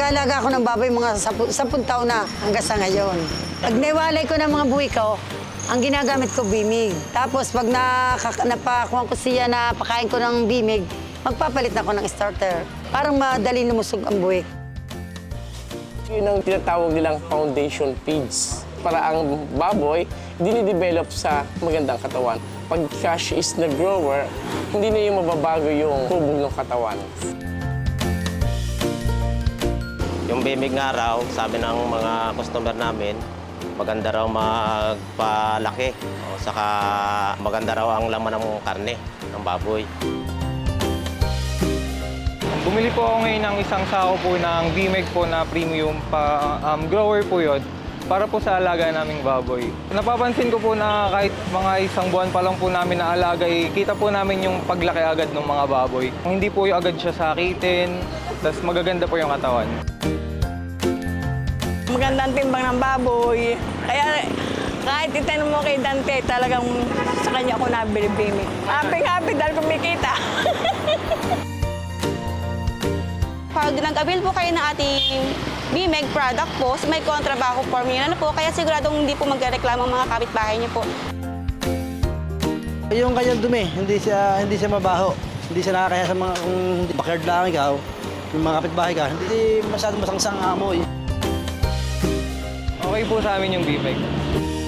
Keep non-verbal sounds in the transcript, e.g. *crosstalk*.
Nag-aalaga ako ng baboy mga sapu, sampung taon na hanggang sa ngayon. Pag niwalay ko ng mga buhay ko, ang ginagamit ko bimig. Tapos pag napakuha ko siya na pakain ko ng bimig, magpapalit na ako ng starter. Parang madali lumusog ang buhay. Yun ang tinatawag nilang foundation feeds para ang baboy dinidevelop sa magandang katawan. Pag cash is the grower, hindi na yung mababago yung hubog ng katawan. Yung bimig nga raw, sabi ng mga customer namin, maganda raw magpalaki. O, saka maganda raw ang laman ng karne ng baboy. Bumili po ako ngayon ng isang sako po ng BMEG po na premium pa um, grower po yun para po sa alaga naming baboy. Napapansin ko po na kahit mga isang buwan pa lang po namin na alaga, eh, kita po namin yung paglaki agad ng mga baboy. Hindi po yung agad siya sakitin, tapos magaganda po yung katawan. Magandang timbang ng baboy. Kaya kahit itanong mo kay Dante, talagang sa kanya ako nabili-bimi. Happy-happy dahil kumikita. *laughs* Pag nag-avail po kayo ng ating BMEG product po, may kontrabaho form yun ano po, kaya siguradong hindi po magreklamo ang mga kapitbahay niyo po. Yung kanyang dumi, hindi siya hindi siya mabaho. Hindi siya nakakaya sa mga kung backyard lang ikaw, yung mga kapitbahay ka, hindi masyadong masangsang ang amoy. Okay po sa amin yung BMEG.